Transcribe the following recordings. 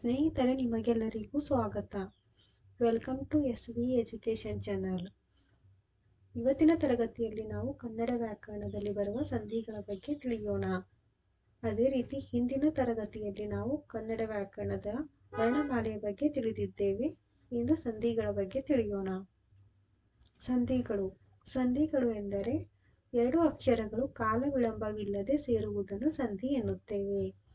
ಸ್ನೇಹಿತರೆ, ನಿಮಗೆಲ್ಲರಿಗೂ ಸ್ವಾಗತ. Welcome to S V education channel. ಇವತ್ತಿನ ತರಗತಿಯಲ್ಲಿ ನಾವು ಕನ್ನಡ ವ್ಯಾಕರಣದಲ್ಲಿ ಬರುವ ಸಂಧಿಗಳ ಬಗ್ಗೆ ತಿಳಿಯೋಣ. ಅದೇ ರೀತಿ ಹಿಂದಿನ ತರಗತಿಯಲ್ಲಿ ನಾವು ಕನ್ನಡ ವ್ಯಾಕರಣದ ವರ್ಣಮಾಲೆಯ ಬಗ್ಗೆ ತಿಳಿದಿದ್ದೇವೆ. ಇಂದು ಸಂಧಿಗಳ ಬಗ್ಗೆ ತಿಳಿಯೋಣ. ಸಂಧಿಗಳು. ಸಂಧಿಗಳು ಎಂದರೆ ಎರಡು ಅಕ್ಷರಗಳು ಕಾಲ ವಿಳಂಬವಿಲ್ಲದೆ ಸೇರುವುದನ್ನು ಸಂಧಿ ಎನ್ನುತ್ತೇವೆ.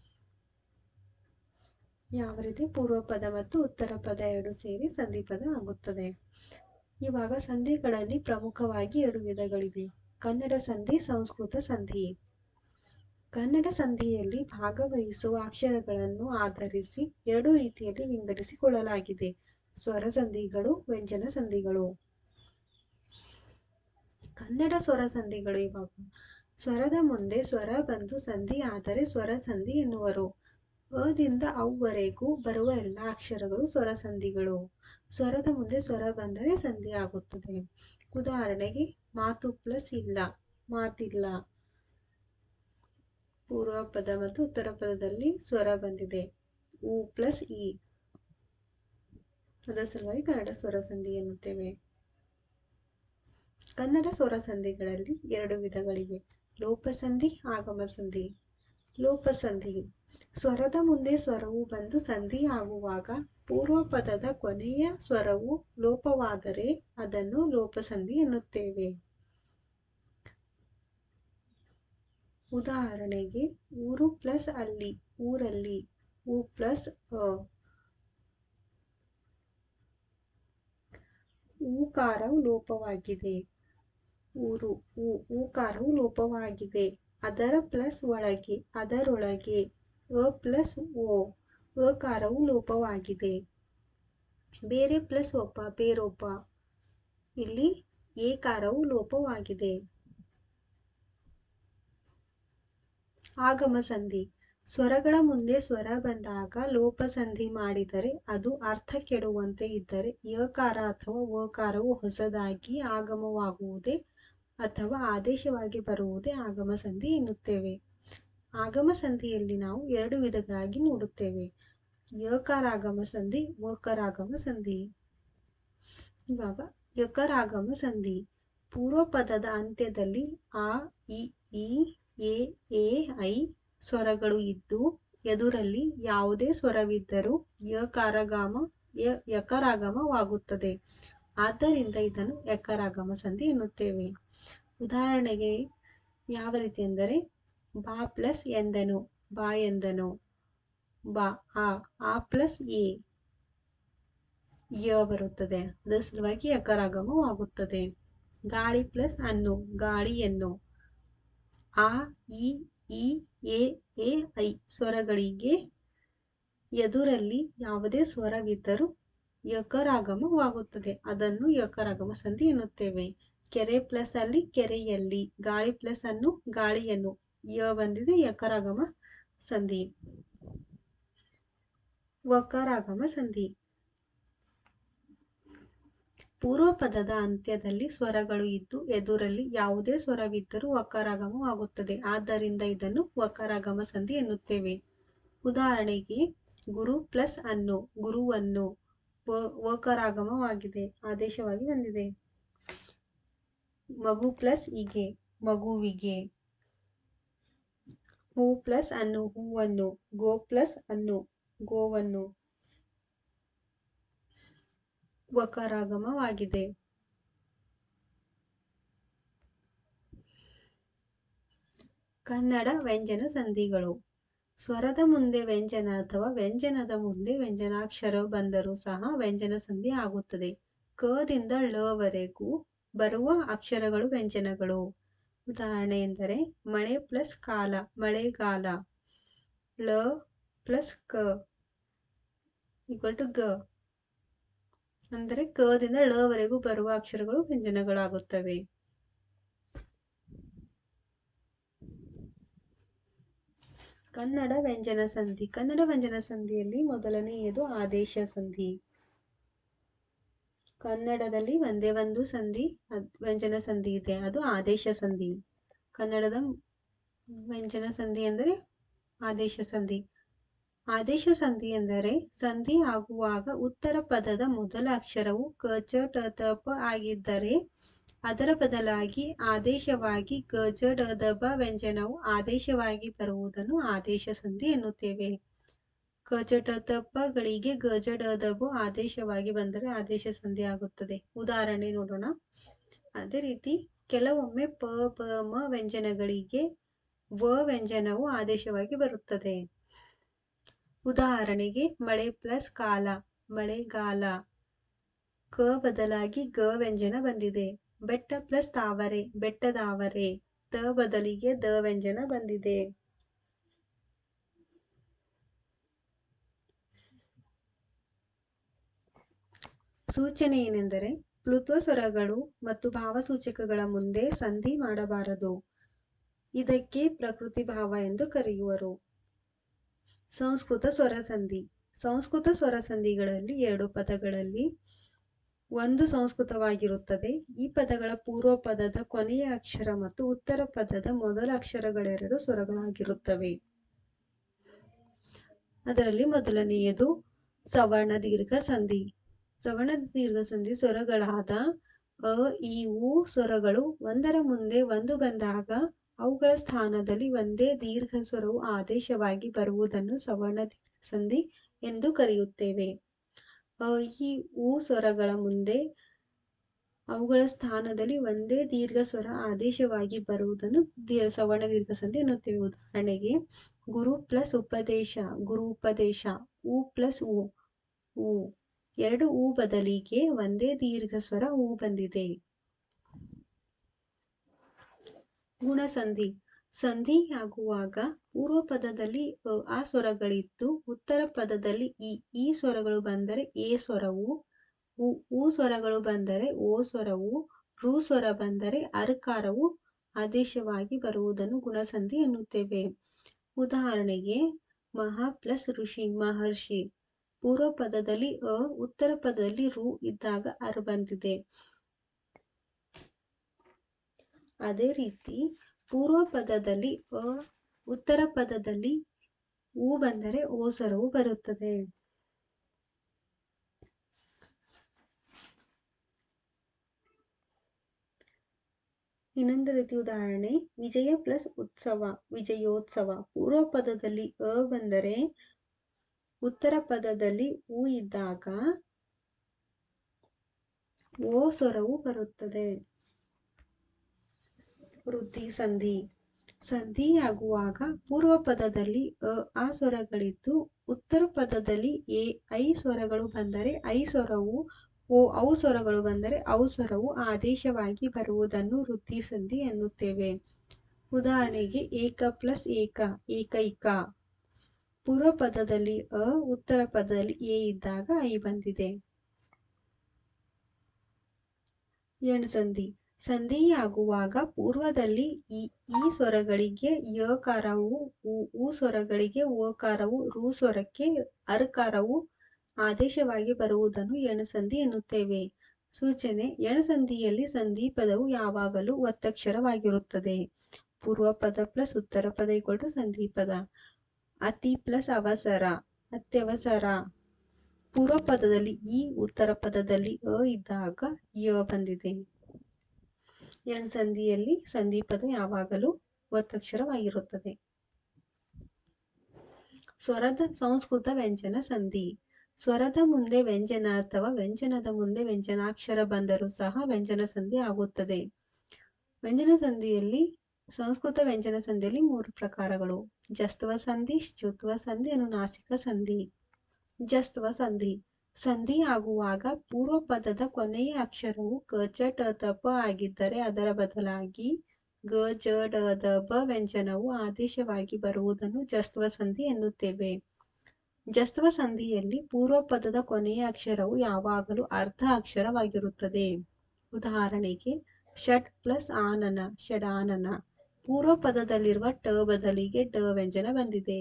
ಯಾವ ರೀತಿ ಪೂರ್ವ ಪದ ಮತ್ತು ಉತ್ತರ ಪದ ಎರಡು ಸೇರಿ ಸಂಧಿ ಪದ ಆಗುತ್ತದೆ. ಇವಾಗ ಸಂಧಿಗಳಲ್ಲಿ ಪ್ರಮುಖವಾಗಿ ಎರಡು ವಿಧಗಳಿವೆ. ಕನ್ನಡ ಸಂಧಿ, ಸಂಸ್ಕೃತ ಸಂಧಿ. ಕನ್ನಡ ಸಂಧಿಯಲ್ಲಿ ಭಾಗವಹಿಸುವ ಅಕ್ಷರಗಳನ್ನು ಆಧರಿಸಿ ಎರಡು ರೀತಿಯಲ್ಲಿ ವಿಂಗಡಿಸಿಕೊಳ್ಳಲಾಗಿದೆ. ಸ್ವರ ಸಂಧಿಗಳು, ವ್ಯಂಜನ ಸಂಧಿಗಳು. ಕನ್ನಡ ಸ್ವರ ಸಂಧಿಗಳು ಇವಾಗ ಸ್ವರದ ಮುಂದೆ ಸ್ವರ, ಬಂದು ಸಂಧಿ, ಆದರೆ ಸ್ವರ ಸಂಧಿ ಎನ್ನುವರು. ಅದಿಂದ ಅವರೆಗೂ ಬರುವ ಎಲ್ಲ ಅಕ್ಷರಗಳು ಸ್ವರ ಸಂಧಿಗಳು. ಸ್ವರದ ಮುಂದೆ ಸ್ವರ ಬಂದರೆ ಸಂಧಿ ಆಗುತ್ತದೆ. ಉದಾಹರಣೆಗೆ, ಮಾತು ಪ್ಲಸ್ ಇಲ್ಲ, ಮಾತಿಲ್ಲ. ಪೂರ್ವ ಪದ ಮತ್ತು ಉತ್ತರ ಪದದಲ್ಲಿ ಸ್ವರ ಬಂದಿದೆ. ಉ ಪ್ಲಸ್ ಇ. ಅದರ ಸಲುವಾಗಿ ಕನ್ನಡ ಸ್ವರ ಸಂಧಿ ಎನ್ನುತ್ತೇವೆ. ಕನ್ನಡ ಸ್ವರ ಸಂಧಿಗಳಲ್ಲಿ ಎರಡು ವಿಧಗಳಿವೆ. ಲೋಪಸಂಧಿ ಆಗಮ ಸಂಧಿ ಲೋಪಸಂಧಿ. ಸ್ವರದ ಮುಂದೆ ಸ್ವರವು ಬಂದು ಸಂಧಿ ಆಗುವಾಗ ಪೂರ್ವ ಪದದ ಕೊನೆಯ ಸ್ವರವು ಲೋಪವಾದರೆ ಅದನ್ನು ಲೋಪಸಂಧಿ ಎನ್ನುತ್ತೇವೆ. ಉದಾಹರಣೆಗೆ ಊರು ಪ್ಲಸ್ ಅಲ್ಲಿ, ಊರಲ್ಲಿ ಉ ಪ್ಲಸ್ ಅ. ಊಕಾರವು ಲೋಪವಾಗಿದೆ. ಊರು, ಊ, ಊಕಾರವು ಲೋಪವಾಗಿದೆ. ಅದರ ಪ್ಲಸ್ ಒಳಗೆ, ಅದರೊಳಗೆ ಅ ಪ್ಲಸ್ ಓ ಅಕಾರವು ಲೋಪವಾಗಿದೆ. ಬೇರೆ ಪ್ಲಸ್ ಒಪ್ಪ ಬೇರೊಬ್ಬ, ಇಲ್ಲಿ ಏಕಾರವು ಲೋಪವಾಗಿದೆ. ಆಗಮ ಸಂಧಿ. ಸ್ವರಗಳ ಮುಂದೆ ಸ್ವರ ಬಂದಾಗ ಲೋಪ ಸಂಧಿ ಮಾಡಿದರೆ ಅದು ಅರ್ಥ ಕೆಡುವಂತೆ ಇದ್ದರೆ ಯಕಾರ ಅಥವಾ ವಕಾರವು ಹೊಸದಾಗಿ ಆಗಮವಾಗುವುದೇ ಅಥವಾ ಆದೇಶವಾಗಿ ಬರುವುದೇ ಆಗಮ ಸಂಧಿ ಎನ್ನುತ್ತೇವೆ. ಆಗಮ ಸಂಧಿಯಲ್ಲಿ ನಾವು ಎರಡು ವಿಧಗಳಾಗಿ ನೋಡುತ್ತೇವೆ. ಯಕಾರಾಗಮ ಸಂಧಿ ವಕರಾಗಮ ಸಂಧಿ. ಇವಾಗ ಯಕರಾಗಮ ಸಂಧಿ. ಪೂರ್ವ ಪದದ ಅಂತ್ಯದಲ್ಲಿ ಆ, ಇ, ಈ, ಎ ಎ, ಐ ಸ್ವರಗಳು ಇದ್ದು ಎದುರಲ್ಲಿ ಯಾವುದೇ ಸ್ವರವಿದ್ದರೂ ಯಕಾರಗಾಮ, ಯ, ಯಕರಾಗಮವಾಗುತ್ತದೆ. ಆದ್ದರಿಂದ ಇದನ್ನು ಯಕರಾಗಮ ಸಂಧಿ ಎನ್ನುತ್ತೇವೆ. ಉದಾಹರಣೆಗೆ ಯಾವ ರೀತಿ ಎಂದರೆ, ಬಾ ಪ್ಲಸ್ ಎಂದನು, ಬಾ ಎಂದನು, ಬಾ, ಆ ಆ ಪ್ಲಸ್ ಎ, ಯ ಬರುತ್ತದೆ. ಅದರ ಸಲುವಾಗಿ ಆಗುತ್ತದೆ. ಗಾಳಿ ಪ್ಲಸ್ ಅನ್ನು ಗಾಳಿಯನ್ನು ಆ, ಇ ಇ, ಎ ಎ, ಐ, ಸ್ವರಗಳಿಗೆ ಎದುರಲ್ಲಿ ಯಾವುದೇ ಸ್ವರವಿದ್ದರೂ ಯಕರಾಗಮವಾಗುತ್ತದೆ ಅದನ್ನು ಯಕರಾಗಮ ಸಂಧಿ ಎನ್ನುತ್ತೇವೆ. ಕೆರೆ ಪ್ಲಸ್ ಅಲ್ಲಿ ಕೆರೆಯಲ್ಲಿ, ಗಾಳಿ ಪ್ಲಸ್ ಅನ್ನು ಗಾಳಿಯನ್ನು. ಯ ಬಂದಿದೆ ಯಕರಾಗಮ ಸಂಧಿ. ವಕರಾಗಮ ಸಂಧಿ. ಪೂರ್ವ ಪದದ ಅಂತ್ಯದಲ್ಲಿ ಸ್ವರಗಳು ಇದ್ದು, ಎದುರಲ್ಲಿ ಯಾವುದೇ ಸ್ವರವಿದ್ದರೂ ವಕರಾಗಮವಾಗುತ್ತದೆ. ಆದ್ದರಿಂದ ಇದನ್ನು ವಕರಾಗಮ ಸಂಧಿ ಎನ್ನುತ್ತೇವೆ. ಉದಾಹರಣೆಗೆ, ಗುರು ಪ್ಲಸ್ ಅನ್ನು, ಗುರುವನ್ನು. ವಕರಾಗಮವಾಗಿದೆ ಆದೇಶವಾಗಿ ಬಂದಿದೆ. ಮಗು ಪ್ಲಸ್ ಇಗೆ ಮಗುವಿಗೆ. ಹೂ ಪ್ಲಸ್ ಅನ್ನು ಹೂವನ್ನು. ಗೋ ಪ್ಲಸ್ ಅನ್ನು ಗೋವನ್ನು. ವಕರಾಗಮವಾಗಿದೆ. ಕನ್ನಡ ವ್ಯಂಜನ ಸಂಧಿಗಳು. ಸ್ವರದ ಮುಂದೆ ವ್ಯಂಜನ ಅಥವಾ ವ್ಯಂಜನದ ಮುಂದೆ ವ್ಯಂಜನಾಕ್ಷರ ಬಂದರೂ ಸಹ ವ್ಯಂಜನ ಸಂಧಿ ಆಗುತ್ತದೆ. ಕದಿಂದ ಳವರೆಗೂ ಬರುವ ಅಕ್ಷರಗಳು ವ್ಯಂಜನಗಳು. ಉದಾಹರಣೆ ಎಂದರೆ, ಮಳೆ ಪ್ಲಸ್ ಕಾಲ, ಮಳೆಗಾಲ, ಳ ಪ್ಲಸ್ ಕ ಈಕ್ವಲ್ ಟು ಗ. ಅಂದರೆ ಕದಿಂದ ಳವರೆಗೂ ಬರುವ ಅಕ್ಷರಗಳು ವ್ಯಂಜನಗಳಾಗುತ್ತವೆ. ಕನ್ನಡ ವ್ಯಂಜನ ಸಂಧಿ. ಕನ್ನಡ ವ್ಯಂಜನ ಸಂಧಿಯಲ್ಲಿ ಮೊದಲನೆಯದು ಆದೇಶ ಸಂಧಿ. ಕನ್ನಡದಲ್ಲಿ ಒಂದೇ ಒಂದು ಸಂಧಿ ವ್ಯಂಜನ ಸಂಧಿ ಇದೆ. ಅದು ಆದೇಶ ಸಂಧಿ. ಕನ್ನಡದ ವ್ಯಂಜನ ಸಂಧಿ ಎಂದರೆ ಆದೇಶ ಸಂಧಿ. ಆದೇಶ ಸಂಧಿ ಎಂದರೆ ಸಂಧಿ ಆಗುವಾಗ ಉತ್ತರ ಪದದ ಮೊದಲ ಅಕ್ಷರವು ಕ, ಚ, ಟ, ತ, ಪ ಆಗಿದ್ದರೆ ಅದರ ಬದಲಾಗಿ ಆದೇಶವಾಗಿ ಗ ಜ ಡ ದ ಬ ವ್ಯಂಜನವು ಆದೇಶವಾಗಿ ಬರುವುದನ್ನು ಆದೇಶ ಸಂಧಿ ಎನ್ನುತ್ತೇವೆ. ಕ ಚ ಟ ತ ಪ ಗಳಿಗೆ ಗ ಜ ಡ ದ ಬ ಆದೇಶವಾಗಿ ಬಂದರೆ ಆದೇಶ ಸಂಧಿ ಆಗುತ್ತದೆ. ಉದಾಹರಣೆ ನೋಡೋಣ. ಅದೇ ರೀತಿ ಕೆಲವೊಮ್ಮೆ ಪ, ಬ, ಮ ವ್ಯಂಜನಗಳಿಗೆ ವ ವ್ಯಂಜನವು ಆದೇಶವಾಗಿ ಬರುತ್ತದೆ. ಉದಾಹರಣೆಗೆ ಮಳೆ ಪ್ಲಸ್ ಕಾಲ, ಮಳೆಗಾಲ ಕ ಬದಲಾಗಿ ಗ ವ್ಯಂಜನ ಬಂದಿದೆ. ಬೆಟ್ಟ ಪ್ಲಸ್ ತಾವರೆ, ಬೆಟ್ಟದಾವರೆ, ತ ಬದಲಿಗೆ ದ ವ್ಯಂಜನ ಬಂದಿದೆ. ಸೂಚನೆ ಏನೆಂದರೆ ಪ್ಲುತ್ವ ಸ್ವರಗಳು ಮತ್ತು ಭಾವಸೂಚಕಗಳ ಮುಂದೆ ಸಂಧಿ ಮಾಡಬಾರದು. ಇದಕ್ಕೆ ಪ್ರಕೃತಿ ಭಾವ ಎಂದು ಕರೆಯುವರು. ಸಂಸ್ಕೃತ ಸ್ವರ ಸಂಧಿ ಸಂಸ್ಕೃತ ಸ್ವರ ಸಂಧಿಗಳಲ್ಲಿ ಎರಡು ಪದಗಳಲ್ಲಿ ಒಂದು ಸಂಸ್ಕೃತವಾಗಿರುತ್ತದೆ. ಈ ಪದಗಳ ಪೂರ್ವ ಪದದ ಕೊನೆಯ ಅಕ್ಷರ ಮತ್ತು ಉತ್ತರ ಪದದ ಮೊದಲ ಅಕ್ಷರಗಳೆರಡು ಸ್ವರಗಳಾಗಿರುತ್ತವೆ. ಅದರಲ್ಲಿ ಮೊದಲನೆಯದು ಸವರ್ಣ ದೀರ್ಘ ಸಂಧಿ. ಸವರ್ಣ ದೀರ್ಘ ಸಂಧಿ ಸ್ವರಗಳಾದ ಅ, ಇ, ಉ ಸ್ವರಗಳು ಒಂದರ ಮುಂದೆ ಒಂದು ಬಂದಾಗ ಅವುಗಳ ಸ್ಥಾನದಲ್ಲಿ ಒಂದೇ ದೀರ್ಘ ಸ್ವರವು ಆದೇಶವಾಗಿ ಬರುವುದನ್ನು ಸವರ್ಣ ದೀರ್ಘ ಸಂಧಿ ಎಂದು ಕರೆಯುತ್ತೇವೆ. ಅ ಊ ಸ್ವರಗಳ ಮುಂದೆ ಅವುಗಳ ಸ್ಥಾನದಲ್ಲಿ ಒಂದೇ ದೀರ್ಘ ಸ್ವರ ಆದೇಶವಾಗಿ ಬರುವುದನ್ನು ಸವರ್ಣ ದೀರ್ಘ ಸಂಧಿ ಎನ್ನುತ್ತೇವೆ. ಉದಾಹರಣೆಗೆ, ಗುರು ಪ್ಲಸ್ ಉಪದೇಶ, ಗುರು ಉಪದೇಶ ಉ ಪ್ಲಸ್ ಉ ಉ ಎರಡು ಉ ಬದಲಿಗೆ ಒಂದೇ ದೀರ್ಘ ಸ್ವರ ಉ ಬಂದಿದೆ. ಗುಣಸಂಧಿ. ಸಂಧಿಯಾಗುವಾಗ ಪೂರ್ವ ಪದದಲ್ಲಿ ಅ, ಆ ಸ್ವರಗಳಿದ್ದು ಉತ್ತರ ಪದದಲ್ಲಿ ಈ ಈ ಸ್ವರಗಳು ಬಂದರೆ ಎ ಸ್ವರವು ಉ ಉ ಸ್ವರಗಳು ಬಂದರೆ ಓ ಸ್ವರವು ರು ಸ್ವರ ಬಂದರೆ ಅರ್ಕಾರವು ಆದೇಶವಾಗಿ ಬರುವುದನ್ನು ಗುಣಸಂಧಿ ಎನ್ನುತ್ತೇವೆ. ಉದಾಹರಣೆಗೆ ಮಹಾ ಪ್ಲಸ್ ಋಷಿ ಮಹರ್ಷಿ ಪೂರ್ವ ಪದದಲ್ಲಿ ಅ ಉತ್ತರ ಪದದಲ್ಲಿ ರು ಇದ್ದಾಗ ಅರ್ ಬಂದಿದೆ. ಅದೇ ರೀತಿ ಪೂರ್ವ ಪದದಲ್ಲಿ ಅ, ಉತ್ತರ ಪದದಲ್ಲಿ ಉ ಬಂದರೆ ಓಸರವು ಬರುತ್ತದೆ. ಇನ್ನೊಂದು ರೀತಿ ಉದಾಹರಣೆ, ವಿಜಯ ಪ್ಲಸ್ ಉತ್ಸವ, ವಿಜಯೋತ್ಸವ. ಪೂರ್ವ ಪದದಲ್ಲಿ ಅ ಬಂದರೆ ಉತ್ತರ ಪದದಲ್ಲಿ ಉ ಇದ್ದಾಗ ಓ ಸ್ವರವು ಬರುತ್ತದೆ. ವೃದ್ಧಿ ಸಂಧಿ. ಸಂಧಿಯಾಗುವಾಗ ಪೂರ್ವ ಪದದಲ್ಲಿ ಅ, ಆ ಸ್ವರಗಳಿದ್ದು, ಉತ್ತರ ಪದದಲ್ಲಿ ಎ, ಐ ಸ್ವರಗಳು ಬಂದರೆ ಐ ಸ್ವರವು ಓ, ಔ ಸ್ವರಗಳು ಬಂದರೆ ಔ ಸ್ವರವು ಆದೇಶವಾಗಿ ಬರುವುದನ್ನು ವೃದ್ಧಿ ಸಂಧಿ ಎನ್ನುತ್ತೇವೆ. ಉದಾಹರಣೆಗೆ ಏಕ ಪ್ಲಸ್ ಏಕ, ಏಕೈಕ. ಪೂರ್ವ ಪದದಲ್ಲಿ ಅ, ಉತ್ತರ ಪದದಲ್ಲಿ ಎ ಇದ್ದಾಗ ಐ ಬಂದಿದೆ. ಎಣ್ಸಂಧಿ ಸಂಧಿಯಾಗುವಾಗ ಪೂರ್ವದಲ್ಲಿ ಈ ಈ ಸ್ವರಗಳಿಗೆ ಯಕಾರವು, ಉ ಸ್ವರಗಳಿಗೆ ಓಕಾರವು ರು ಸ್ವರಕ್ಕೆ ಅರ್ಕಾರವು ಆದೇಶವಾಗಿ ಬರುವುದನ್ನು ಎಣಸಂಧಿ ಎನ್ನುತ್ತೇವೆ. ಸೂಚನೆ, ಎಣಸಂಧಿಯಲ್ಲಿ ಸಂಧಿ ಪದವು ಯಾವಾಗಲೂ ಒತ್ತಕ್ಷರವಾಗಿರುತ್ತದೆ. ಪೂರ್ವ ಪದ ಪ್ಲಸ್ ಉತ್ತರ ಪದ ಇಕ್ವಲ್ ಸಂಧಿ ಪದ. ಅತಿ ಪ್ಲಸ್ ಅವಸರ, ಅತ್ಯವಸರ. ಪೂರ್ವ ಪದದಲ್ಲಿ ಈ, ಉತ್ತರ ಪದದಲ್ಲಿ ಅ ಇದ್ದಾಗ ಯ ಬಂದಿದೆ. ಎಣ್ ಸಂಧಿಯಲ್ಲಿ ಸಂಧಿ ಪದ ಯಾವಾಗಲೂ ಒತ್ತಕ್ಷರವಾಗಿರುತ್ತದೆ. ಸ್ವರದ ಸಂಸ್ಕೃತ ವ್ಯಂಜನ ಸಂಧಿ. ಸ್ವರದ ಮುಂದೆ ವ್ಯಂಜನ ಅಥವಾ ವ್ಯಂಜನದ ಮುಂದೆ ವ್ಯಂಜನಾಕ್ಷರ ಬಂದರೂ ಸಹ ವ್ಯಂಜನ ಸಂಧಿ ಆಗುತ್ತದೆ. ವ್ಯಂಜನ ಸಂಧಿಯಲ್ಲಿ, ಸಂಸ್ಕೃತ ವ್ಯಂಜನ ಸಂಧಿಯಲ್ಲಿ ಮೂರು ಪ್ರಕಾರಗಳು. ಜಸ್ತ್ವ ಸಂಧಿ, ಶ್ಚುತ್ವ ಸಂಧಿ, ಅನುನಾಸಿಕ ಸಂಧಿ. ಜಸ್ತ್ವ ಸಂಧಿ. ಸಂಧಿ ಆಗುವಾಗ ಪೂರ್ವ ಪದದ ಕೊನೆಯ ಅಕ್ಷರವು ಕ ಚ ಟ ತ ಪ ಆಗಿದ್ದರೆ ಅದರ ಬದಲಾಗಿ ಗ, ಜ, ಡ, ದ, ಬ ವ್ಯಂಜನವು ಆದೇಶವಾಗಿ ಬರುವುದನ್ನು ಜಸ್ತ್ವ ಸಂಧಿ ಎನ್ನುತ್ತೇವೆ. ಜಸ್ತ್ವ ಸಂಧಿಯಲ್ಲಿ ಪೂರ್ವ ಪದದ ಕೊನೆಯ ಅಕ್ಷರವು ಯಾವಾಗಲೂ ಅರ್ಧ ಅಕ್ಷರವಾಗಿರುತ್ತದೆ. ಉದಾಹರಣೆಗೆ, ಷಟ್ ಪ್ಲಸ್ ಆನನ, ಷಡಾನನ ಪೂರ್ವ ಪದದಲ್ಲಿರುವ ಟ ಬದಲಿಗೆ ಡ ವ್ಯಂಜನ ಬಂದಿದೆ.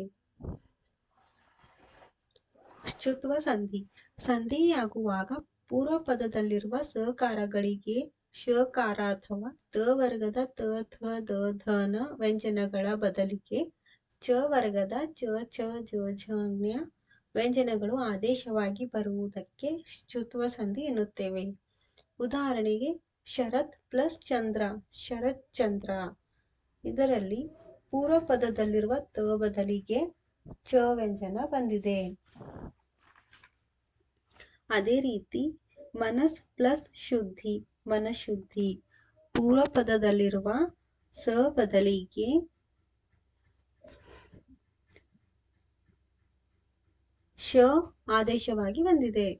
ಶ್ಚುತ್ವ ಸಂಧಿ. ಸಂಧಿಯಾಗುವಾಗ ಪೂರ್ವ ಪದದಲ್ಲಿರುವ ಸಕಾರಗಳಿಗೆ ಶಕಾರ ಅಥವಾ ತ ವರ್ಗದ ತ ಥ ದ ಧನ ವ್ಯಂಜನಗಳ ಬದಲಿಗೆ ಚ ವರ್ಗದ ಚ ಚ ಜ ಝ ವ್ಯಂಜನಗಳು ಆದೇಶವಾಗಿ ಬರುವುದಕ್ಕೆ ಶ್ಚುತ್ವ ಸಂಧಿ ಎನ್ನುತ್ತೇವೆ. ಉದಾಹರಣೆಗೆ ಶರತ್ ಪ್ಲಸ್ ಚಂದ್ರ, ಶರತ್ ಚಂದ್ರ. ಇದರಲ್ಲಿ ಪೂರ್ವ ಪದದಲ್ಲಿರುವ ತ ಬದಲಿಗೆ ಚ ವ್ಯಂಜನ ಬಂದಿದೆ. ಅದೇ ರೀತಿ ಮನಸ್ ಪ್ಲಸ್ ಶುದ್ಧಿ, ಮನಶುದ್ಧಿ. ಪೂರ್ವ ಪದದಲ್ಲಿರುವ ಸ ಬದಲಿಗೆ ಶ ಆದೇಶವಾಗಿ ಬಂದಿದೆ.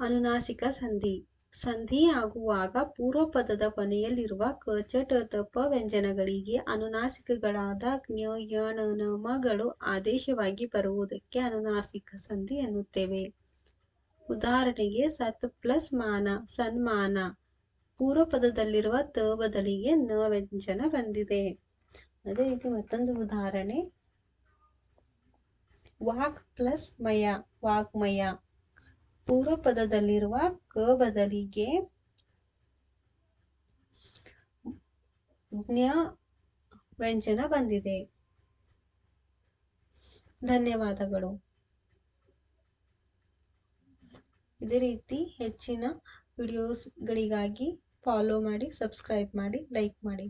ಅನುನಾಸಿಕ ಸಂಧಿ. ಸಂಧಿ ಆಗುವಾಗ ಪೂರ್ವ ಪದದ ಕೊನೆಯಲ್ಲಿರುವ ಕ ಚ ಟ ತ ಪ ವ್ಯಂಜನಗಳಿಗೆ ಅನುನಾಸಿಕಗಳಾದ ಜ್ಞ ಯ ನ ಮಗಳು ಆದೇಶವಾಗಿ ಬರುವುದಕ್ಕೆ ಅನುನಾಸಿಕ ಸಂಧಿ ಎನ್ನುತ್ತೇವೆ. ಉದಾಹರಣೆಗೆ ಸತ್ ಪ್ಲಸ್ ಮಾನ, ಸನ್ಮಾನ. ಪೂರ್ವ ಪದದಲ್ಲಿರುವ ತ ಬದಲಿಗೆ ನ ವ್ಯಂಜನ ಬಂದಿದೆ. ಅದೇ ರೀತಿ ಮತ್ತೊಂದು ಉದಾಹರಣೆ. ವಾಕ್ ಪ್ಲಸ್ ಮಯ ವಾಗ್ಮಯ ಪೂರ್ವ ಪದದಲ್ಲಿರುವ ಕ ಬದಲಿಗೆ ಜ್ಞ ವ್ಯಂಜನ ಬಂದಿದೆ. ಧನ್ಯವಾದಗಳು. ಇದೇ ರೀತಿ ಹೆಚ್ಚಿನ ವಿಡಿಯೋಸ್ಗಳಿಗಾಗಿ ಫಾಲೋ ಮಾಡಿ ಸಬ್ಸ್ಕ್ರೈಬ್ ಮಾಡಿ ಲೈಕ್ ಮಾಡಿ.